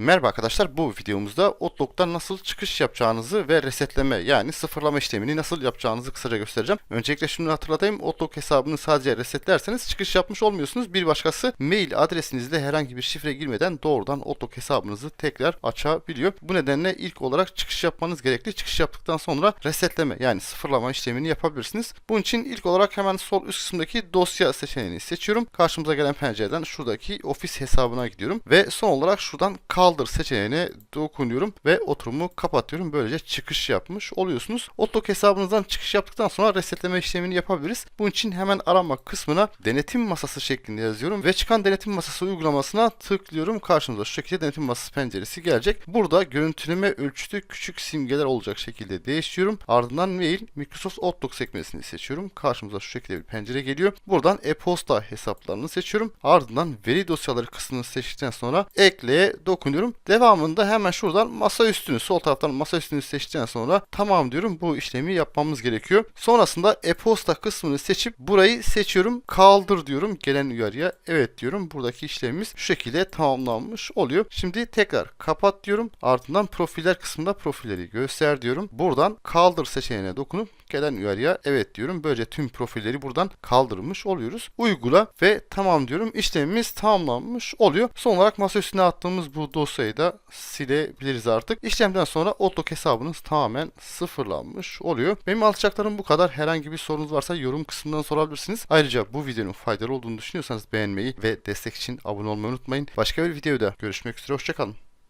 Merhaba arkadaşlar bu videomuzda Outlook'tan nasıl çıkış yapacağınızı ve resetleme yani sıfırlama işlemini nasıl yapacağınızı kısaca göstereceğim. Öncelikle şunu hatırlatayım Outlook hesabını sadece resetlerseniz çıkış yapmış olmuyorsunuz. Bir başkası mail adresinizle herhangi bir şifre girmeden doğrudan Outlook hesabınızı tekrar açabiliyor. Bu nedenle ilk olarak çıkış yapmanız gerekli. Çıkış yaptıktan sonra resetleme yani sıfırlama işlemini yapabilirsiniz. Bunun için ilk olarak hemen sol üst kısımdaki dosya seçeneğini seçiyorum. Karşımıza gelen pencereden şuradaki ofis hesabına gidiyorum ve son olarak şuradan kaldır seçeneğine dokunuyorum ve oturumu kapatıyorum. Böylece çıkış yapmış oluyorsunuz. Outlook hesabınızdan çıkış yaptıktan sonra resetleme işlemini yapabiliriz. Bunun için hemen arama kısmına denetim masası şeklinde yazıyorum ve çıkan denetim masası uygulamasına tıklıyorum. Karşımıza şu şekilde denetim masası penceresi gelecek. Burada görüntüleme ölçütü küçük simgeler olacak şekilde değiştiriyorum. Ardından mail Microsoft Outlook sekmesini seçiyorum. Karşımıza şu şekilde bir pencere geliyor. Buradan e-posta hesaplarını seçiyorum. Ardından veri dosyaları kısmını seçtikten sonra ekleye dokunuyorum. Devamında hemen şuradan masa üstünü sol taraftan masa üstünü seçtikten sonra tamam diyorum. Bu işlemi yapmamız gerekiyor. Sonrasında e-posta kısmını seçip burayı seçiyorum. Kaldır diyorum gelen uyarıya. Evet diyorum. Buradaki işlemimiz şu şekilde tamamlanmış oluyor. Şimdi tekrar kapat diyorum. Ardından profiller kısmında profilleri göster diyorum. Buradan kaldır seçeneğine dokunup gelen uyarıya evet diyorum. Böylece tüm profilleri buradan kaldırmış oluyoruz. Uygula ve tamam diyorum. İşlemimiz tamamlanmış oluyor. Son olarak masa üstüne attığımız bu dosyayı da silebiliriz artık. İşlemden sonra Outlook hesabınız tamamen sıfırlanmış oluyor. Benim alacaklarım bu kadar. Herhangi bir sorunuz varsa yorum kısmından sorabilirsiniz. Ayrıca bu videonun faydalı olduğunu düşünüyorsanız beğenmeyi ve destek için abone olmayı unutmayın. Başka bir videoda görüşmek üzere. Hoşçakalın.